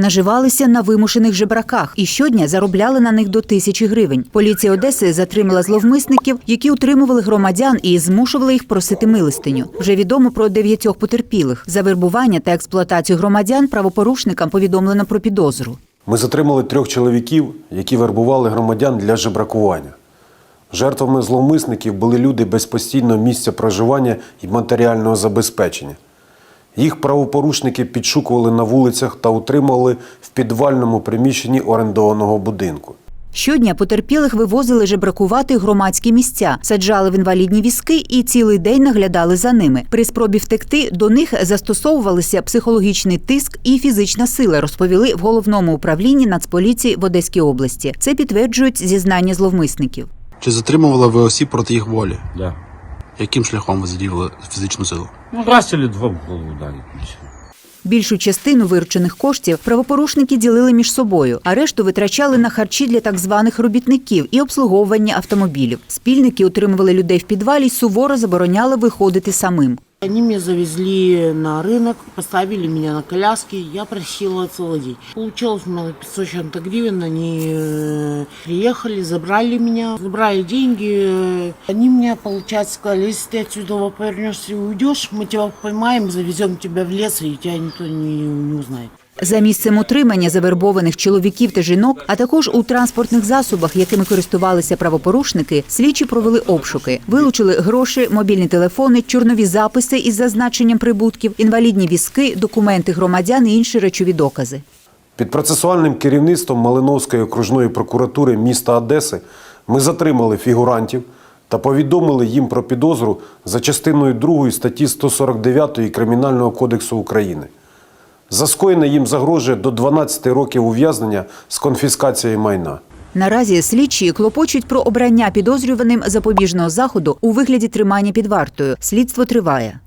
наживалися на вимушених жебраках і щодня заробляли на них до тисячі гривень. Поліція Одеси затримала зловмисників, які утримували громадян і змушували їх просити милостиню. Вже відомо про дев'ятьох потерпілих. За вербування та експлуатацію громадян правопорушникам повідомлено про підозру. Ми затримали трьох чоловіків, які вербували громадян для жебракування. Жертвами зловмисників були люди без постійного місця проживання і матеріального забезпечення. Їх правопорушники підшукували на вулицях та утримували в підвальному приміщенні орендованого будинку. Щодня потерпілих вивозили жебракувати громадські місця, саджали в інвалідні візки і цілий день наглядали за ними. При спробі втекти до них застосовувалися психологічний тиск і фізична сила, розповіли в головному управлінні Нацполіції в Одеській області. Це підтверджують зізнання зловмисників. Чи затримували ви осіб проти їх волі? Да. Яким шляхом ви задіяли фізичну силу? Ну, раз или два в голову ударить. и всё. Більшу частину виручених коштів правопорушники ділили між собою, а решту витрачали на харчі для так званих робітників і обслуговування автомобілів. Спільники утримували людей в підвалі й суворо забороняли виходити самим. Они меня завезли на рынок, поставили меня на коляске, я просила целый день. Получилось меня 500 с чем-то гривен, они э, приехали, забрали меня, забрали деньги. э, Они мне, получается, сказали, если ты отсюда повернешься и уйдешь, мы тебя поймаем, завезем тебя в лес, и тебя никто не, не узнает. За місцем утримання завербованих чоловіків та жінок, а також у транспортних засобах, якими користувалися правопорушники, слідчі провели обшуки, вилучили гроші, мобільні телефони, чорнові записи із зазначенням прибутків, інвалідні візки, документи громадян і інші речові докази. Під процесуальним керівництвом Малиновської окружної прокуратури міста Одеси ми затримали фігурантів та повідомили їм про підозру за частиною 2 статті 149 Кримінального кодексу України. За скоєне їм загрожує до 12 років ув'язнення з конфіскацією майна. Наразі слідчі клопочуть про обрання підозрюваним запобіжного заходу у вигляді тримання під вартою. Слідство триває.